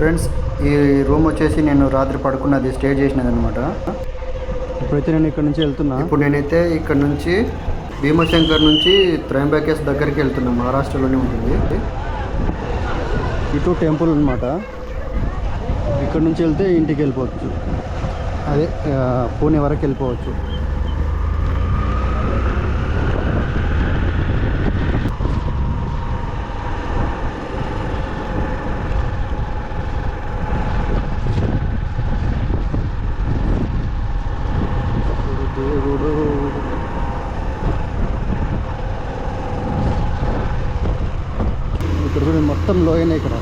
Friends ఈ room వచ్చేసి నేను రాత్రి పడుకున్నది స్టే చేసినది అనమాట ఇప్పుడైతే నేను ఇక్కడ నుంచి వెళ్తున్నా. ఇప్పుడు నేనైతే ఇక్కడ నుంచి భీమశంకర్ నుంచి త్రయంబకేశ్ దగ్గరికి వెళ్తున్నా మహారాష్ట్రలోనే ఉంటుంది. ఇటు టెంపుల్ అనమాట ఇక్కడ నుంచి వెళ్తే ఇంటికి వెళ్ళిపోవచ్చు. అదే పూణే వరకు వెళ్ళిపోవచ్చు దేవుడు ఇక్కడ చూడండి మొత్తం లోయనే ఇక్కడ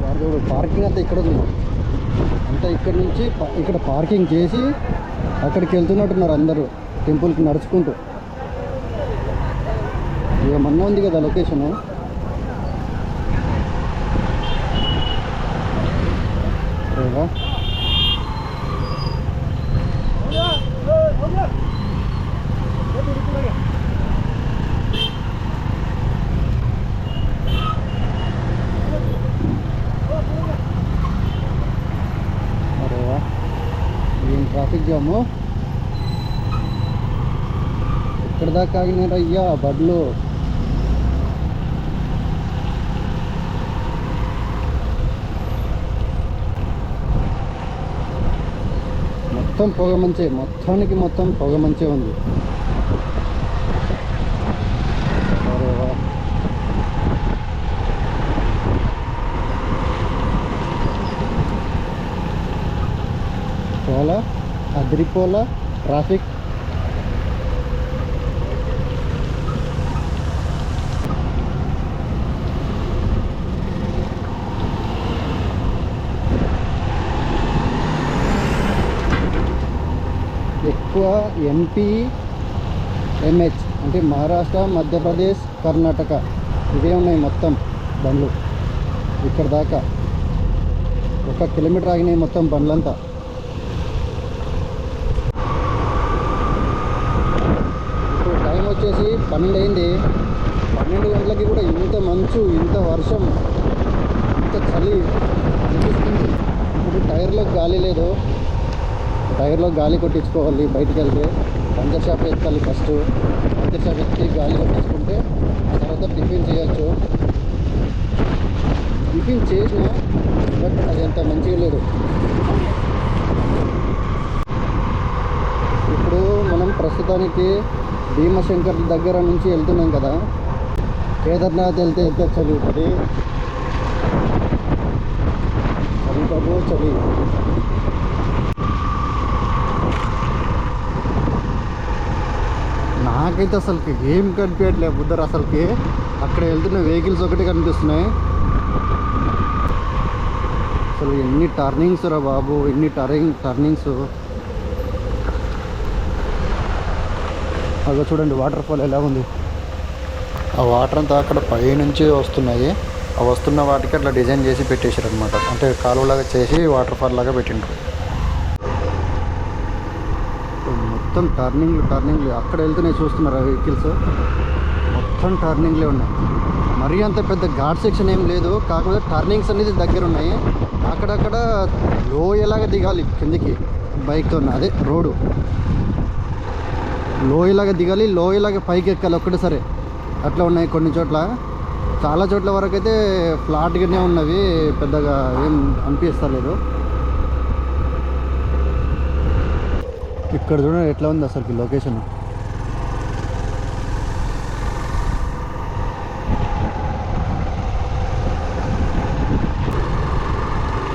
భార్గవుడు పార్కింగ్ అంతా ఇక్కడ ఉంది. అంతా ఇక్కడ నుంచి ఇక్కడ పార్కింగ్ చేసి అక్కడికి వెళ్తున్నట్టున్నారు అందరూ. టెంపుల్కి నడుచుకుంటూ. ఇక మొన్న ఉంది కదా లొకేషను. సరేనా అరే వా. ఏం ట్రాఫిక్ ఇక్కడ దాకా అయ్యా బడ్లు. మొత్తం పొగ మంచే మొత్తానికి మొత్తం పొగ మంచే ఉంది అరే వా. పోలా అదిరిపోలా ట్రాఫిక్. ఎక్కువ ఎంపీ ఎంహెచ్ అంటే మహారాష్ట్ర మధ్యప్రదేశ్ కర్ణాటక. ఇవే ఉన్నాయి మొత్తం బండ్లు. ఇక్కడ దాకా. ఒక కిలోమీటర్ ఆగినాయి మొత్తం బండ్లంతా ఇప్పుడు టైం వచ్చేసి పన్నెండు అయింది పన్నెండు గంటలకి కూడా ఇంత మంచు ఇంత వర్షం ఇంత చలి అనిపిస్తుంది. ఇప్పుడు టైర్లో గాలి లేదు. టైర్లో గాలి కొట్టించుకోవాలి బయటికి వెళ్తే పంచర్ షాప్ ఎత్తాలి ఫస్ట్. పంచర్ షాప్ ఎత్తి గాలి కొట్టించుకుంటే ఆ తర్వాత టిఫిన్ చేయొచ్చు. టిఫిన్ చేసిన బట్ అది అంత మంచిగా లేదు. ఇప్పుడు మనం ప్రస్తుతానికి భీమశంకర్ దగ్గర నుంచి వెళ్తున్నాం కదా. కేదార్నాథ్ వెళ్తే ఎంత చలి ఉంటుంది చలి బాబు చలి నాకైతే అసలుకి ఏం కనిపించట్లేదు బుద్ధర్ అసలుకి. అక్కడ వెళ్తున్న వెహికల్స్ ఒకటి కనిపిస్తున్నాయి. అసలు ఎన్ని టర్నింగ్స్ రా బాబు ఎన్ని టర్నింగ్ టర్నింగ్స్. అదో చూడండి వాటర్ ఫాల్ ఎలా ఉంది? ఆ వాటర్ అంతా అక్కడ పైనుంచి వస్తున్నాయి. ఆ వస్తున్న వాటికి అట్లా డిజైన్ చేసి పెట్టేశారు అనమాట అంటే కాలువలాగా చేసి వాటర్ ఫాల్ లాగా పెట్టిండ్రు. మొత్తం టర్నింగ్లు టర్నింగ్లు అక్కడ వెళ్తున్నాయి చూస్తున్నారా వెహికల్స్ మొత్తం టర్నింగ్లే ఉన్నాయి. మరీ అంత పెద్ద ఘాట్ సెక్షన్ ఏం లేదు. కాకపోతే టర్నింగ్స్ అనేది దగ్గర ఉన్నాయి. అక్కడక్కడ లోయలాగా దిగాలి కిందికి. బైక్తో అదే రోడ్డు. లోయలాగా దిగాలి లోయలాగా పైకి ఎక్కాలి ఒక్కటేసరే అట్లా ఉన్నాయి కొన్ని చోట్ల. చాలా చోట్ల వరకు అయితే ఫ్లాట్గానే ఉన్నవి పెద్దగా ఏం అనిపిస్తలేదు. ఇక్కడ చూడండి ఎట్లా ఉంది అసలుకి లొకేషన్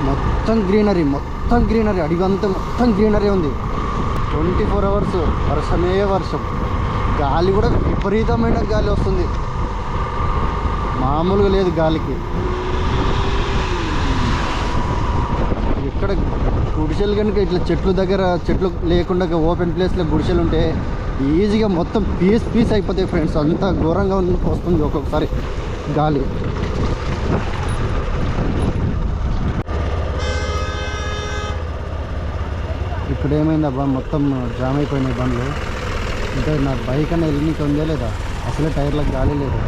మొత్తం గ్రీనరీ మొత్తం గ్రీనరీ అడిగంతా మొత్తం గ్రీనరీ ఉంది. ట్వంటీ ఫోర్ అవర్స్ వర్షమే వర్షం. గాలి కూడా విపరీతమైన గాలి వస్తుంది. మామూలుగా లేదు గాలికి. ఇక్కడ గుడిసెలు కనుక ఇట్లా చెట్లు దగ్గర చెట్లు లేకుండా ఓపెన్ ప్లేస్లో గుడిసెలు ఉంటే ఈజీగా మొత్తం పీస్ పీస్ అయిపోతాయి ఫ్రెండ్స్. అంత ఘోరంగా వస్తుంది ఒక్కొక్కసారి గాలి. ఇక్కడ ఏమైంది అబ్బా? మొత్తం జామ్ అయిపోయినాయి బండ్లు. అంటే నా బైక్ అన్న వెళ్ళి ఉందే లేదా? అసలే టైర్లకు గాలి లేదు.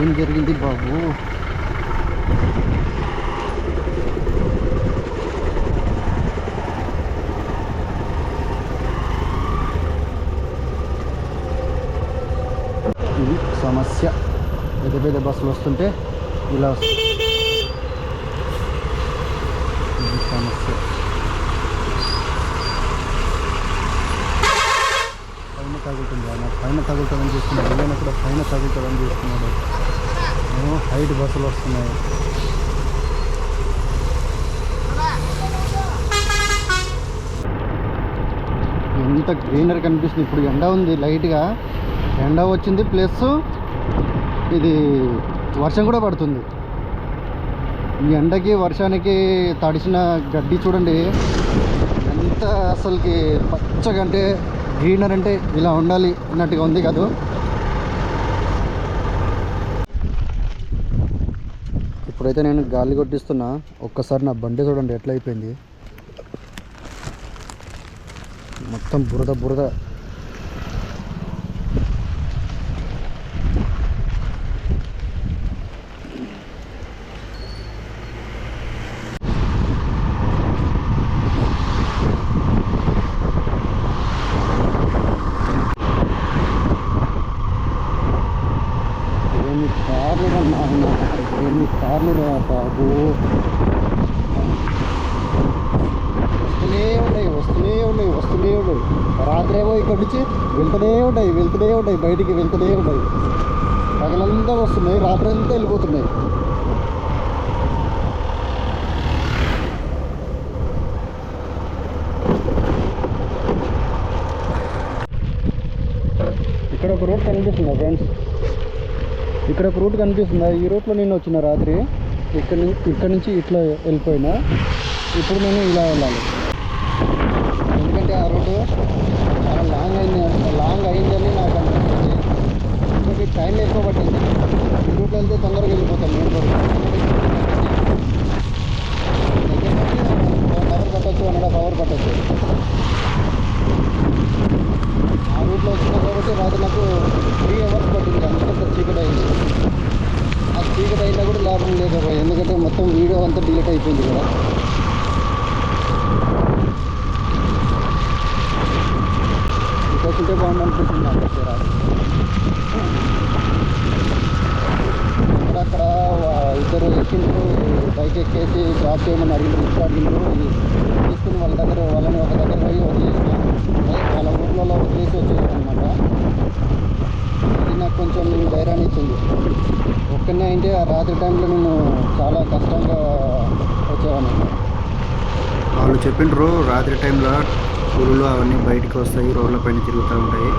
ఏం జరిగింది బాబు ఇది సమస్య. పెద్ద పెద్ద బస్సులు వస్తుంటే ఇలా వస్తుంది ఇది సమస్య. పైన తగులుతుంది నాకు పైన తగులుతుందని చూస్తున్నాడు. ఏదైనా కూడా పైన తగులుతుందని చూస్తున్నాడు. ఏమో హైట్ బస్సులు వస్తున్నాయి. ఎంత గ్రీనరీ కనిపిస్తుంది. ఇప్పుడు ఎండ ఉంది లైట్గా. ఎండ వచ్చింది ప్లస్ ఇది వర్షం కూడా పడుతుంది. ఈ ఎండకి వర్షానికి తడిసిన గడ్డి చూడండి. ఎంత అసలుకి పచ్చగా అంటే గ్రీనర్ అంటే ఇలా ఉండాలి అన్నట్టుగా ఉంది కదా. ఇప్పుడైతే నేను గాలి కొట్టిస్తున్నా. ఒక్కసారి నా బండి చూడండి ఎట్లా అయిపోయింది. మొత్తం బురద బురద ఎన్ని కార్లు రా నాయన ఎన్ని కార్లు రా బాబు వస్తూనే ఉన్నాయి వస్తూనే ఉన్నాయి వస్తూనే ఉన్నాయి రాత్రేమో ఇక్కడి నుంచి వెళ్తూనే ఉన్నాయి వెళ్తూనే ఉన్నాయి బయటికి వెళ్తూనే ఉన్నాయి పగలంతా వస్తున్నాయి రాత్రి అంతా వెళ్ళిపోతున్నాయి. ఇక్కడ ఒక రోడ్ కనిపిస్తుందా ఫ్రెండ్స్ ఇక్కడ ఒక రూట్ కనిపిస్తుందా? ఈ రూట్లో నేను వచ్చిన రాత్రి ఇక్కడ నుంచి ఇక్కడ నుంచి ఇట్లా వెళ్ళిపోయినా ఇప్పుడు నేను ఇలా వెళ్ళాలి. ఎందుకంటే ఆ రోడ్డు చాలా లాంగ్ అయింది లాంగ్ అయిందని నాకు మనకి టైం ఎక్కువ పట్టింది. ఈ రూట్లో వెళ్తే తొందరగా వెళ్ళిపోతాం మెయిన్ రోడ్ వన్ అవర్ పట్టచ్చు వన్ అండ్ హాఫ్ అవర్ పట్టచ్చు ఆ రూట్లో వచ్చిన కాబట్టి రాత్రి నాకు త్రీ అవర్స్ పట్టింది అంత చీకటి అయింది. ఆ చీకటి అయినా కూడా లాభం లేదు ఎందుకంటే మొత్తం వీడియో అంతా డిలీట్ అయిపోయింది కదా. ఇంకొకటే బాగుంది అనిపిస్తుంది నాకు వచ్చే రాత్రి అక్కడక్కడ వా- ఇద్దరు ఎక్కిండ్రు బైక్ ఎక్కేసి డ్రాప్ చేయమని అడిగిన ఇట్లా తీసుకుని వాళ్ళ దగ్గర వాళ్ళని ఒక దగ్గర పోయి వదిలేసిన వాళ్ళ ఊర్లలో వదిలేసి వచ్చేసాను అనమాట అది నాకు కొంచెం ధైర్యాన్ని ఇచ్చింది ఒక్కనే అంటే ఆ రాత్రి టైంలో నేను చాలా కష్టంగా వచ్చేవాడిని. వాళ్ళు చెప్పిండ్రు రాత్రి టైంలో పులులు అవన్నీ బయటికి వస్తాయి రోడ్ల పైన తిరుగుతూ ఉంటాయి.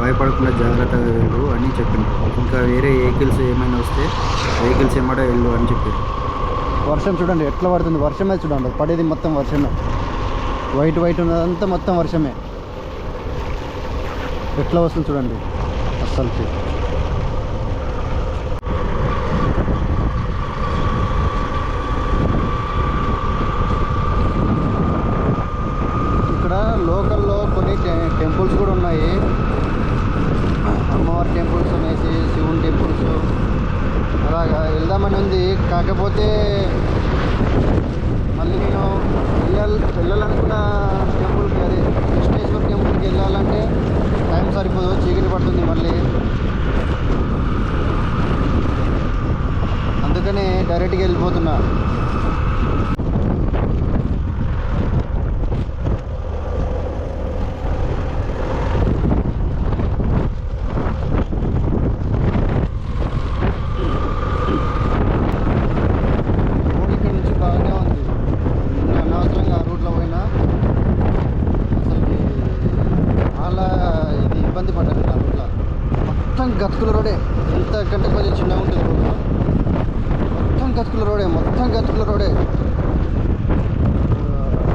భయపడకుండా జాగ్రత్తగా వెళ్ళు అని చెప్పిండ్రు ఇంకా వేరే వెహికల్స్ ఏమైనా వస్తే వెహికల్స్ ఏమాటో వెళ్ళు అని చెప్పారు. వర్షం చూడండి ఎట్లా పడుతుంది? వర్షమే చూడండి పడేది మొత్తం వర్షమే. వైట్ వైట్ ఉన్నదంతా మొత్తం వర్షమే. ఎట్లా వస్తుంది చూడండి అస్సలకి ఇక్కడ లోకల్లో కొన్ని టెంపుల్స్ కూడా ఉన్నాయి. అమ్మవారి టెంపుల్స్ అనేసి శివుని టెంపుల్స్ అలాగా వెళ్దామని ఉంది. కాకపోతే మళ్ళీ నేను వెళ్ళాలి వెళ్ళాలనుకున్న టెంపుల్కి అదే కృష్ణేశ్వర టెంపుల్కి వెళ్ళాలంటే టైం సరిపోదు చీకటి పడుతుంది మళ్ళీ. అందుకనే డైరెక్ట్గా వెళ్ళిపోతున్నా రోడ్ ఇక్కడ నుంచి బాగానే ఉంది నేను అనవసరంగా ఆ రూట్లో పోయినా అసలుకి చాలా ఇది ఇబ్బంది పడ్డాను ఆ రూట్లో మొత్తం గతుకుల రోడే ఎంత కంటే కొంచెం చిన్నగా ఉంటుంది రోడ్డు మొత్తం గతుకుల రోడే మొత్తం గతుకుల రోడే.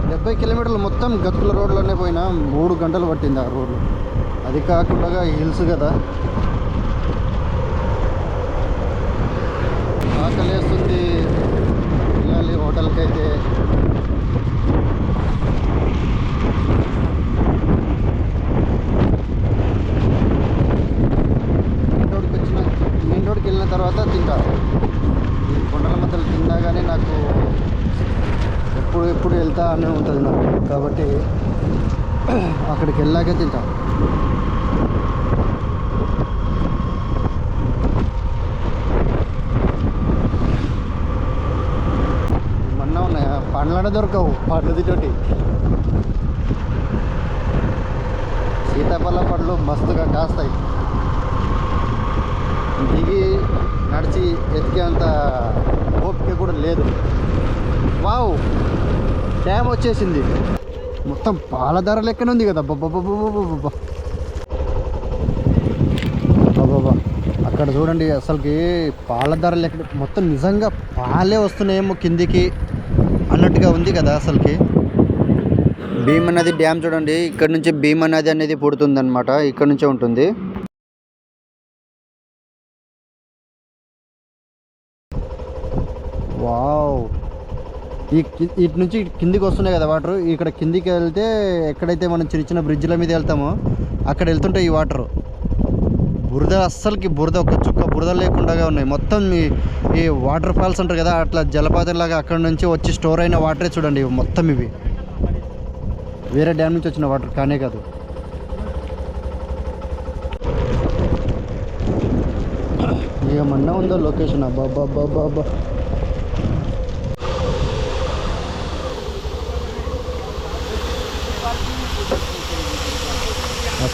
డెబ్బై కిలోమీటర్లు మొత్తం గతుకుల రోడ్లోనే పోయినా. మూడు గంటలు పట్టింది ఆ రోడ్లు అది కాకుండా హిల్స్ కదా ఆకలేస్తుంది వెళ్ళాలి హోటల్కి అయితే మెయిన్ రోడ్కి వచ్చిన మెయిన్ రోడ్కి వెళ్ళిన తర్వాత తింటా ఈ కొండల మధ్యలో తిన్నా కానీ నాకు ఎప్పుడు ఎప్పుడు వెళ్తా అనే ఉంటుంది నాకు కాబట్టి అక్కడికి వెళ్ళాకే తింటాం. మొన్న ఉన్నాయా? పండ్లనే దొరకవు పండ్లు తింటి సీతాఫల పండ్లు మస్తుగా కాస్తాయి. దిగి నడిచి ఎతికేంత ఓపిక కూడా లేదు. వావ్! డ్యామ్ వచ్చేసింది. మొత్తం పాల ధర లెక్కన ఉంది కదా. బాబా అక్కడ చూడండి అసలుకి పాల ధరలు లెక్క మొత్తం నిజంగా పాలే వస్తున్నాయేమో కిందికి అన్నట్టుగా ఉంది కదా అసలుకి. భీమ నది డ్యామ్ చూడండి ఇక్కడ నుంచి భీమ నది అనేది పుడుతుంది అనమాట ఇక్కడ నుంచే ఉంటుంది వావ్ ఈ ఇటు నుంచి కిందికి వస్తున్నాయి కదా వాటర్. ఇక్కడ కిందికి వెళ్తే ఎక్కడైతే మనం చిన్న చిన్న బ్రిడ్జ్ల మీద వెళ్తామో అక్కడ వెళ్తుంటాయి ఈ వాటర్. బురద అస్సలకి బురద ఒక చుక్క బురద లేకుండా ఉన్నాయి. మొత్తం ఈ ఈ వాటర్ ఫాల్స్ అంటారు కదా అట్లా జలపాతం లాగా అక్కడ నుంచి వచ్చి స్టోర్ అయిన వాటరే చూడండి మొత్తం ఇవి. వేరే డ్యామ్ నుంచి వచ్చిన వాటర్ కానే కాదు. ఏమన్నా ఉందో లొకేషన్ అబ్బా అబ్బా అబ్బా అబ్బా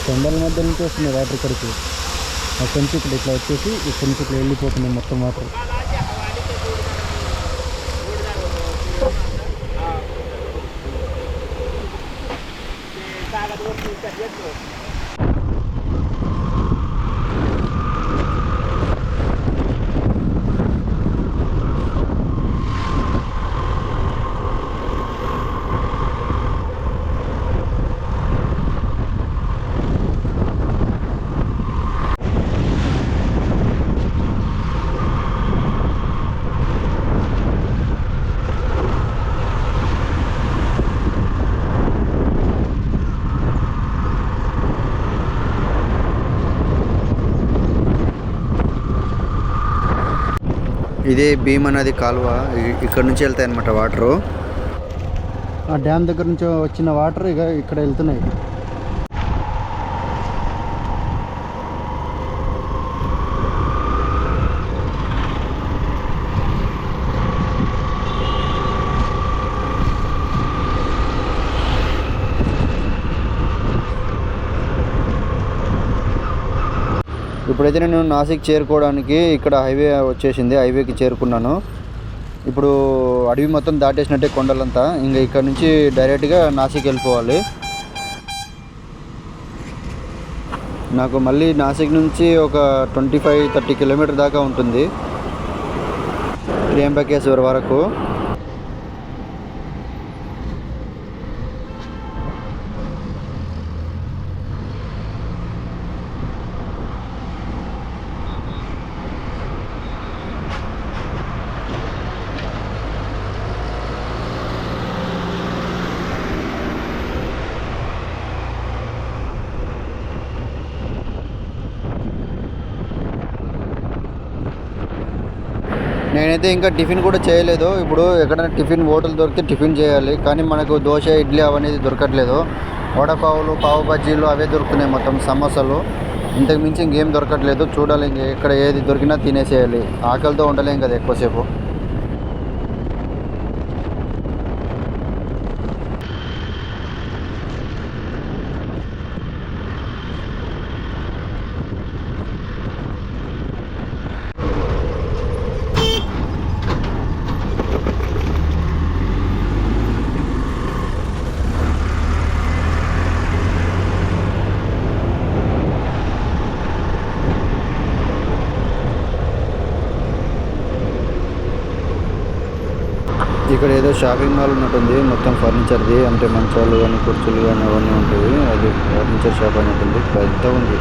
కొండల మధ్య నుంచి వస్తున్నాయి వాటర్ ఇక్కడికి. అక్కడి నుంచి ఇట్లా వచ్చేసి ఇక్కడి నుంచి ఇట్లా వెళ్ళిపోతున్నాయి మొత్తం వాటర్. ఇదే భీమ్ అనేది కాలువ. ఇక్కడ నుంచి వెళ్తాయి అనమాట వాటరు. ఆ డ్యామ్ దగ్గర నుంచి వచ్చిన వాటర్ ఇక ఇక్కడ వెళ్తున్నాయి. ఇప్పుడైతే నేను నాసిక్ చేరుకోవడానికి ఇక్కడ హైవే వచ్చేసింది హైవేకి చేరుకున్నాను. ఇప్పుడు అడవి మొత్తం దాటేసినట్టే కొండలంతా. ఇంకా ఇక్కడ నుంచి డైరెక్ట్గా నాసిక్ వెళ్ళిపోవాలి. నాకు మళ్ళీ నాసిక్ నుంచి ఒక ట్వంటీ ఫైవ్ థర్టీ కిలోమీటర్ దాకా ఉంటుంది. త్రియంబకేశ్వర్ వరకు. అయితే ఇంకా టిఫిన్ కూడా చేయలేదు. ఇప్పుడు ఎక్కడైనా టిఫిన్ హోటల్ దొరికితే టిఫిన్ చేయాలి. కానీ మనకు దోశ ఇడ్లీ అవనేది దొరకట్లేదు. వడపావులు పావు బజ్జీలు అవే దొరుకుతున్నాయి మొత్తం సమోసాలు. ఇంతకు మించి ఇంకేం దొరకట్లేదు. చూడాలి ఇంక ఎక్కడ ఏది దొరికినా తినేసేయాలి. ఆకలితో ఉండలేం కదా ఎక్కువసేపు. షాపింగ్ మాల్ ఉన్నట్టుంది మొత్తం ఫర్నిచర్ది అంటే మంచాలు కానీ కుర్చీలు కానీ అవన్నీ ఉంటాయి. అది ఫర్నిచర్ షాప్ అన్నట్టుంది పెద్ద ఉంది.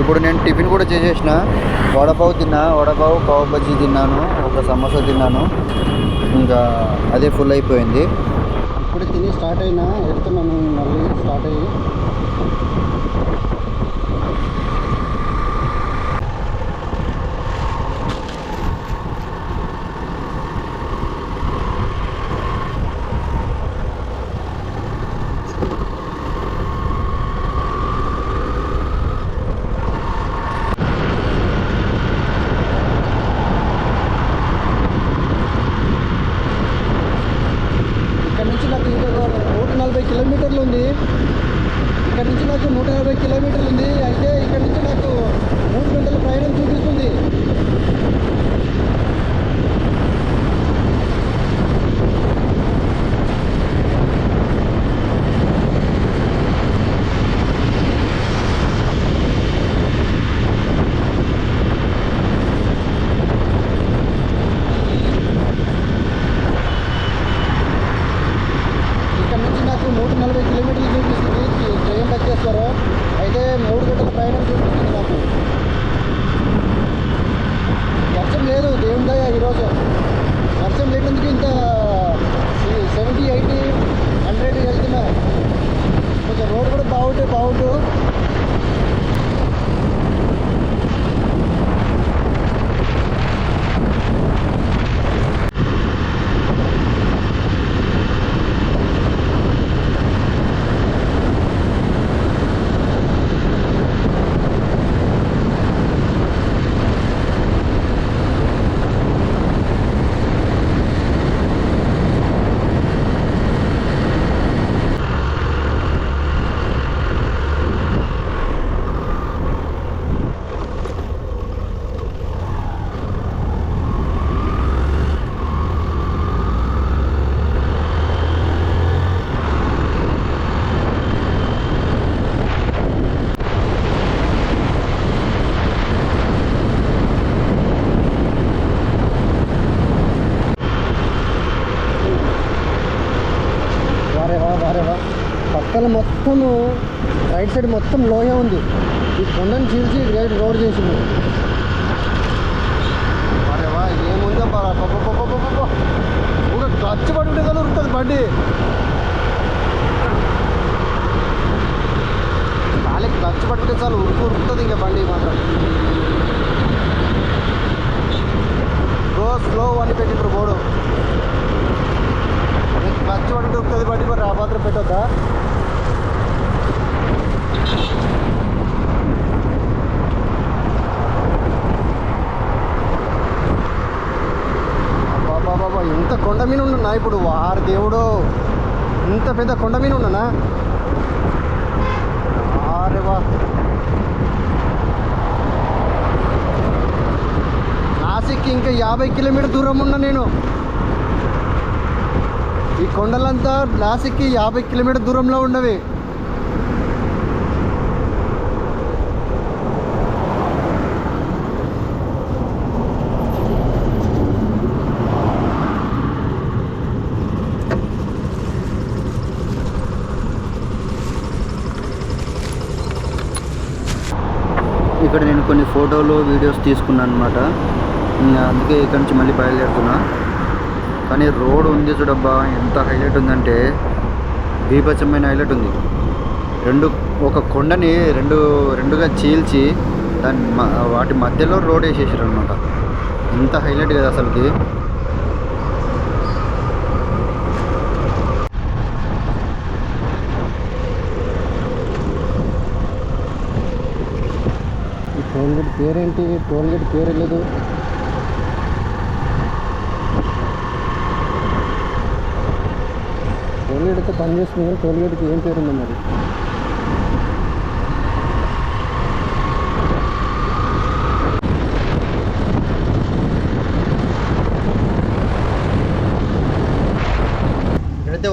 ఇప్పుడు నేను టిఫిన్ కూడా చేసేసిన. వడపావు తిన్నా. వడపావు పావు బజ్జీ తిన్నాను. ఒక సమోసా తిన్నాను. ఇంకా అదే ఫుల్ అయిపోయింది. ఇప్పుడు తిని స్టార్ట్ అయినా ఎడుతున్నాను మళ్ళీ స్టార్ట్ అయ్యి. సైడ్ మొత్తం లోయ ఉంది. ఈ కొండను చీల్చి గైడ్ రోడ్ చేసింది అరేవా ఏముందో కూడా క్లచ్ పడి ఉంటే కానీ బండి. కాలికి క్లచ్ పట్టుకుంటే చాలు ఉరుకు ఉరుకుతుంది ఇంకా బండి మాత్రం. గో స్లో అని పెట్టిండ్రు బోర్డు. క్లచ్ పట్టుకుంటే ఉరుకుతుంది బండి మరి ఆ మాత్రం పెట్టొద్దా? బాబా ఇంత కొండ మీద ఉన్నా ఇప్పుడు? వారి దేవుడు ఇంత పెద్ద కొండ మీద ఉన్నానా? అరే వా. నాసిక్ ఇంకా యాభై కిలోమీటర్ దూరం ఉన్నా నేను. ఈ కొండలంతా నాసిక్కి యాభై కిలోమీటర్ దూరంలో ఉన్నవి. ఇక్కడ నేను కొన్ని ఫోటోలు వీడియోస్ తీసుకున్నాను అనమాట అందుకే ఇక్కడ నుంచి మళ్ళీ బయలుదేరుతున్నా. కానీ రోడ్ ఉంది చూడబ్బా ఎంత హైలైట్ ఉందంటే బీభత్సమైన హైలైట్ ఉంది. రెండు ఒక కొండని రెండు రెండుగా చీల్చి దాని వాటి మధ్యలో రోడ్ వేసేసారు అనమాట ఎంత హైలైట్ కదా అసలుకి. టోల్ గేట్ పేరేంటి టోల్ గేట్ పేరు లేదు. టోల్ గేట్ అయితే పనిచేస్తుంది కానీ టోల్ గేట్కి ఏం పేరు ఉంది మరి?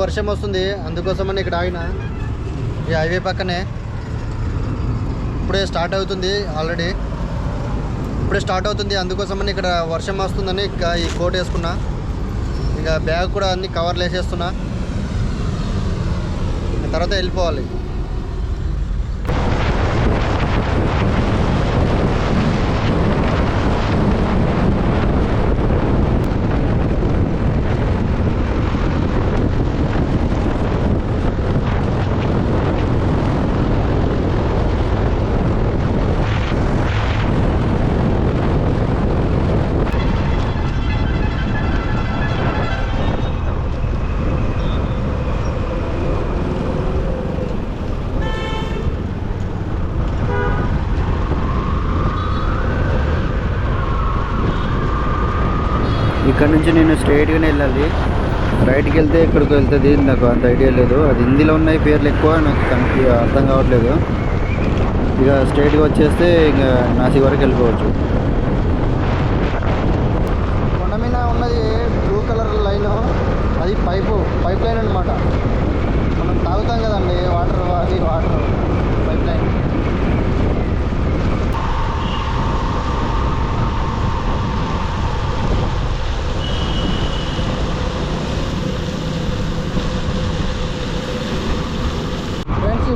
వర్షం వస్తుంది. అందుకోసమని ఇక్కడ ఆగిన. ఈ హైవే పక్కనే. ఇప్పుడే స్టార్ట్ అవుతుంది ఆల్రెడీ. ఇప్పుడే స్టార్ట్ అవుతుంది. అందుకోసమని ఇక్కడ వర్షం వస్తుందని ఈ కోట్ వేసుకున్నా. ఇంకా బ్యాగ్ కూడా అన్ని కవర్లు వేసేస్తున్నా. తర్వాత వెళ్ళిపోవాలి. ఇక్కడ నుంచి నేను స్ట్రైట్గానే వెళ్ళాలి. రైట్కి వెళ్తే ఇక్కడికి వెళ్తుంది నాకు అంత ఐడియా లేదు. అది హిందీలో ఉన్నాయి పేర్లు ఎక్కువ నాకు కన్ఫ్యూ అర్థం కావట్లేదు. ఇక స్ట్రైట్గా వచ్చేస్తే ఇంకా నాసిక్ వరకు వెళ్ళిపోవచ్చు. కొండ మీద ఉన్నది బ్లూ కలర్ లైన్ అది పైపు పైప్ లైన్ అనమాట మనం తాగుతాం కదండి వాటర్ అది వాటర్ పైప్ లైన్ ఫ్రెండ్స్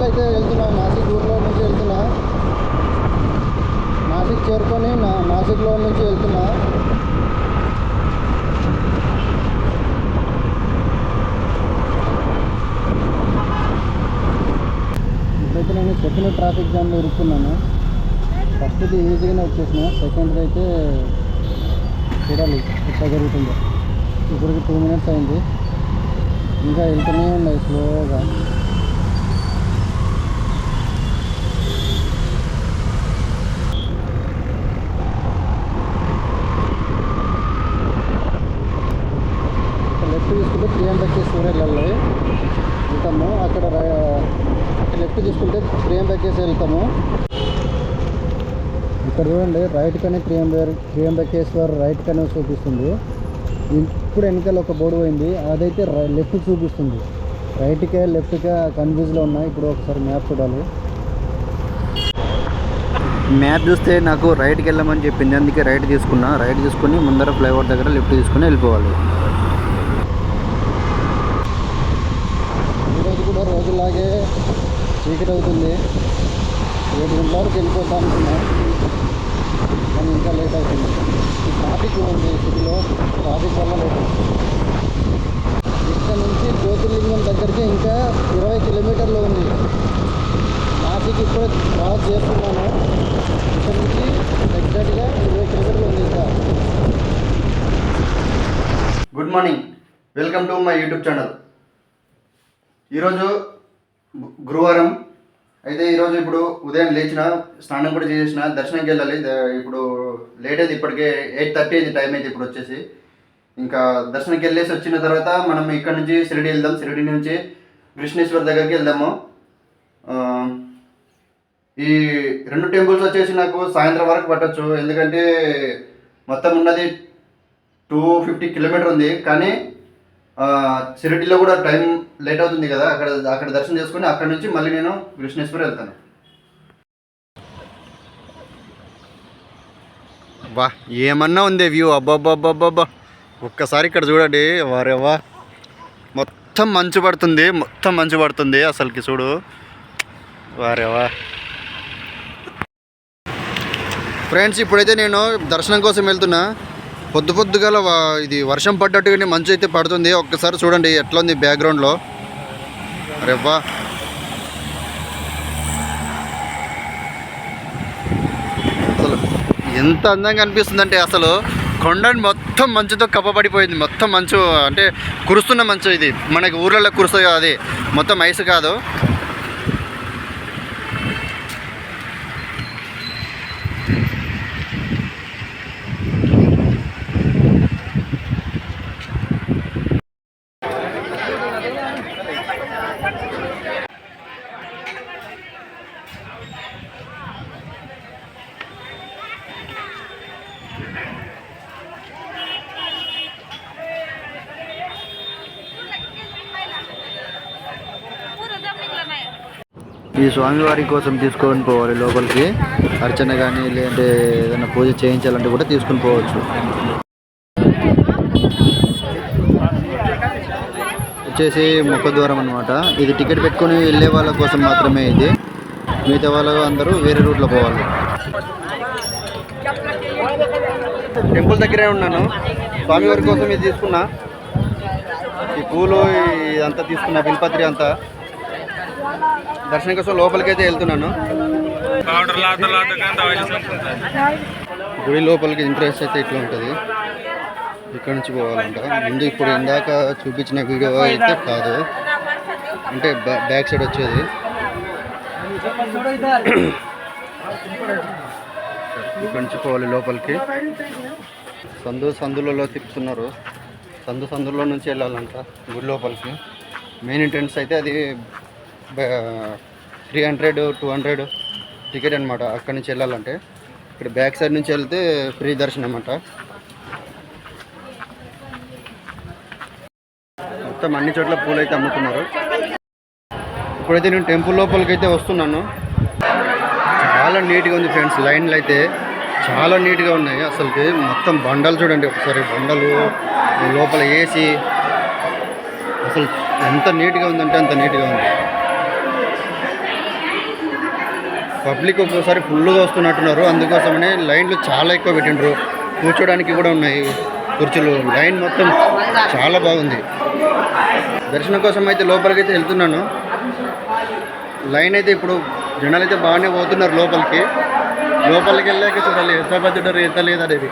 ఇప్పుడు అయితే వెళ్తున్నా నాసిక్ ఊర్లో నుంచి వెళ్తున్నా. నాసిక్ చేరుకొని నా నాసిక్లో నుంచి వెళ్తున్నా. ఇప్పుడైతే నేను చెప్పిన ట్రాఫిక్ జామ్లో ఇరుక్కున్నాను. ఫస్ట్ది ఈజీగానే వచ్చేసిన సెకండ్ది అయితే చూడాలి ఎట్లా జరుగుతుందో. ఇప్పటికి టూ మినిట్స్ అయింది. ఇంకా వెళ్తూనే ఉన్నాయి స్లోగా లెఫ్ట్ తీసుకుంటే ప్రియాంబెక్కేశ్వర వెళ్ళాలి వెళ్తాము అక్కడ ర- లెఫ్ట్ తీసుకుంటే ప్రియాంబెక్కేసి వెళ్తాము ఇక్కడ చూడండి రైట్ కనే ప్రియాంబర్ ప్రియాంబకేశ్వర్ రైట్ కనే చూపిస్తుంది. ఇప్పుడు వెనకాల ఒక బోర్డు పోయింది. అదైతే లెఫ్ట్ చూపిస్తుంది. రైట్కే లెఫ్ట్కే కన్ఫ్యూజ్లో ఉన్నాయి. ఇప్పుడు ఒకసారి మ్యాప్ చూడాలి. మ్యాప్ చూస్తే నాకు రైట్కి వెళ్ళమని చెప్పింది. అందుకే రైట్ తీసుకున్నా. రైట్ తీసుకుని ముందర ఫ్లైఓవర్ దగ్గర లెఫ్ట్ తీసుకుని వెళ్ళిపోవాలి. ఈరోజు కూడా రోజులాగే చీకటి అవుతుంది. ఏడు గంటలకు వరకు వెళ్ళిపోతా కానీ ఇంకా లేట్ అవుతుంది. ఈ ట్రాఫిక్ ఉంది సిటీలో ట్రాఫిక్ వల్ల లేట్ అవుతుంది. ఇక్కడ నుంచి జ్యోతిర్లింగం దగ్గరికి ఇంకా ఇరవై కిలోమీటర్లు ఉంది. నాసిక్ ఇప్పుడు క్రాస్ చేస్తున్నాను. ఇక్కడ నుంచి ఎగ్జాక్ట్గా ఇరవై కిలోమీటర్లు ఉంది ఇంకా. Good morning welcome to my YouTube channel ఈరోజు గురువారం అయితే ఈరోజు ఇప్పుడు ఉదయం లేచిన స్నానం కూడా చేసిన దర్శనంకి వెళ్ళాలి. ఇప్పుడు లేట్ అయింది ఇప్పటికే ఎయిట్ థర్టీ అయింది టైం అయితే ఇప్పుడు వచ్చేసి. ఇంకా దర్శనంకి వెళ్ళేసి వచ్చిన తర్వాత మనం ఇక్కడ నుంచి షిరిడి వెళ్దాం. షిరిడి నుంచి కృష్ణేశ్వర్ దగ్గరికి వెళ్దాము. ఈ రెండు టెంపుల్స్ వచ్చేసి నాకు సాయంత్రం వరకు పట్టొచ్చు. ఎందుకంటే మొత్తం ఉన్నది టూ ఫిఫ్టీ కిలోమీటర్ ఉంది. కానీ షిరిడిలో కూడా టైం లేట్ అవుతుంది కదా అక్కడ అక్కడ దర్శనం చేసుకుని అక్కడ నుంచి మళ్ళీ నేను కృష్ణేశ్వరం వెళ్తాను. వా ఏమన్నా ఉంది వ్యూ అబ్బాబ్బాబ్బాబ్బా ఒక్కసారి ఇక్కడ చూడండి వారేవా మొత్తం మంచు పడుతుంది మొత్తం మంచు పడుతుంది అసలుకి చూడు. వారేవా ఫ్రెండ్స్ ఇప్పుడైతే నేను దర్శనం కోసం వెళ్తున్నా. పొద్దు పొద్దుగల ఇది వర్షం పడ్డట్టుగానే మంచు అయితే పడుతుంది. ఒక్కసారి చూడండి ఎట్లా ఉంది బ్యాక్గ్రౌండ్లో అరే అసలు ఎంత అందంగా అనిపిస్తుందంటే అసలు కొండని మొత్తం మంచుతో కప్పబడిపోయింది. మొత్తం మంచు అంటే కురుస్తున్న మంచు ఇది. మనకి ఊర్లలో కురుస్తుంది అది. మొత్తం ఐస్ కాదు. స్వామివారి కోసం తీసుకొని పోవాలి లోపలికి. అర్చన కానీ లేదంటే ఏదైనా పూజ చేయించాలంటే కూడా తీసుకొని పోవచ్చు. వచ్చేసి ముఖద్వారం అనమాట ఇది టికెట్ పెట్టుకొని వెళ్ళే వాళ్ళ కోసం మాత్రమే ఇది. మిగతా వాళ్ళు అందరూ వేరే రూట్లో పోవాలి. టెంపుల్ దగ్గరే ఉన్నాను. స్వామివారి కోసం ఇది తీసుకున్నా. ఈ పూలు ఇదంతా తీసుకున్నా బిల్పత్రి అంతా. దర్శనం కోసం లోపలికి అయితే వెళ్తున్నాను గుడి లోపలికి ఇంట్రెస్ట్ అయితే ఇట్లా ఉంటుంది. ఇక్కడ నుంచి పోవాలంట. ముందు ఇప్పుడు ఇందాక చూపించిన వీడియో అయితే కాదు. అంటే బ్యా- బ్యాక్ సైడ్ వచ్చేది. ఇక్కడ నుంచి పోవాలి లోపలికి. సందు సందులలో తిప్పుతున్నారు. సందు సందులో నుంచి వెళ్ళాలంట గుడి లోపలికి. మెయిన్ ఎంట్రన్స్ అయితే అది three hundred two hundred ticket అనమాట అక్కడి నుంచి వెళ్ళాలంటే. ఇక్కడ బ్యాక్ సైడ్ నుంచి వెళ్తే ఫ్రీ దర్శనం అన్నమాట. మొత్తం అన్ని చోట్ల పూలు అయితే అమ్ముతున్నారు. ఇప్పుడైతే నేను టెంపుల్ లోపలికి అయితే వస్తున్నాను. చాలా నీట్గా ఉంది ఫ్రెండ్స్ లైన్లు అయితే చాలా నీట్గా ఉన్నాయి. అసలుకి మొత్తం బండలు చూడండి ఒకసారి బండలు లోపల ఏసీ. అసలు ఎంత నీట్గా ఉందంటే అంత నీట్గా ఉంది. పబ్లిక్ ఒక్కోసారి ఫుల్గా వస్తున్నట్టున్నారు అందుకోసమనే లైన్లు చాలా ఎక్కువ పెట్టిండ్రు. కూర్చోడానికి కూడా ఉన్నాయి కుర్చీలు. లైన్ మొత్తం చాలా బాగుంది. దర్శనం కోసం అయితే లోపలికి అయితే వెళ్తున్నాను. లైన్ అయితే ఇప్పుడు జనాలు అయితే బాగానే పోతున్నారు లోపలికి. లోపలికి వెళ్ళాక చూడాలి ఎంత పెద్దటారు ఎంత లేదనేది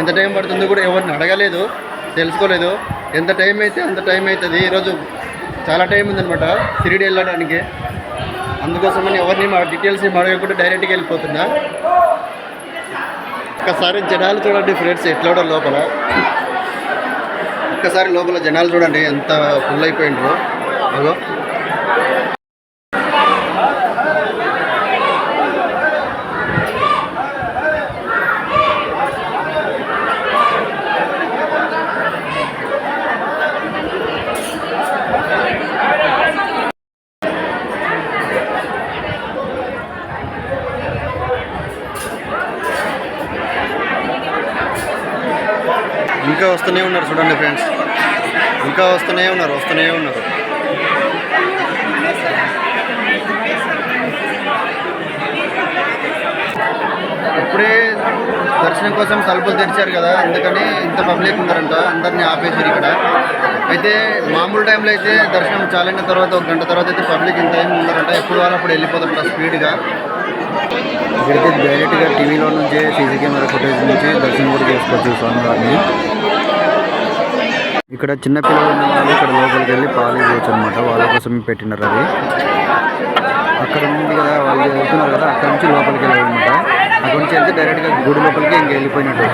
ఎంత టైం పడుతుందో కూడా ఎవరిని అడగలేదు తెలుసుకోలేదు. ఎంత టైం అయితే అంత టైం అవుతుంది. ఈరోజు చాలా టైం ఉందనమాట షిరిడి వెళ్ళడానికి. అందుకోసమని ఎవరిని మా డీటెయిల్స్ ఏం డైరెక్ట్గా వెళ్ళిపోతున్నా. ఒక్కసారి జనాలు చూడండి ఫ్రెండ్స్ ఎట్లా లోపల. ఒక్కసారి లోపల జనాలు చూడండి ఎంత ఫుల్ అయిపోయిండ్రు అదో ఇంకా వస్తూనే ఉన్నారు చూడండి ఫ్రెండ్స్ ఇంకా వస్తూనే ఉన్నారు వస్తూనే ఉన్నారు. ఇప్పుడే దర్శనం కోసం తలుపులు తెరిచారు కదా అందుకని ఇంత పబ్లిక్ ఉన్నారంట అందరినీ ఆపేశారు ఇక్కడ. అయితే మామూలు టైంలో అయితే దర్శనం చాలైన తర్వాత ఒక గంట తర్వాత అయితే పబ్లిక్ ఇంత ఏమి ఉన్నారంట ఎప్పుడు వాళ్ళు అప్పుడు వెళ్ళిపోతారంట స్పీడ్గా. ఇక్కడైతే డైరెక్ట్గా టీవీలో నుంచే సీసీ కెమెరా ఫుటేజ్ నుంచి దర్శనం కూడా చేసుకోవచ్చు స్వామివారిని. ఇక్కడ చిన్న పిల్లలు ఉన్న వాళ్ళు ఇక్కడ లోపలికి వెళ్ళి పాలు ఇవ్వచ్చు అనమాట వాళ్ళ కోసం పెట్టినారు అది. అక్కడ ఉంది కదా వాళ్ళు వెళ్తున్నారు కదా అక్కడ నుంచి లోపలికి వెళ్ళాలన్నమాట. అక్కడ నుంచి వెళ్తే డైరెక్ట్గా గుడి లోపలికి ఇంక వెళ్ళిపోయినట్టు.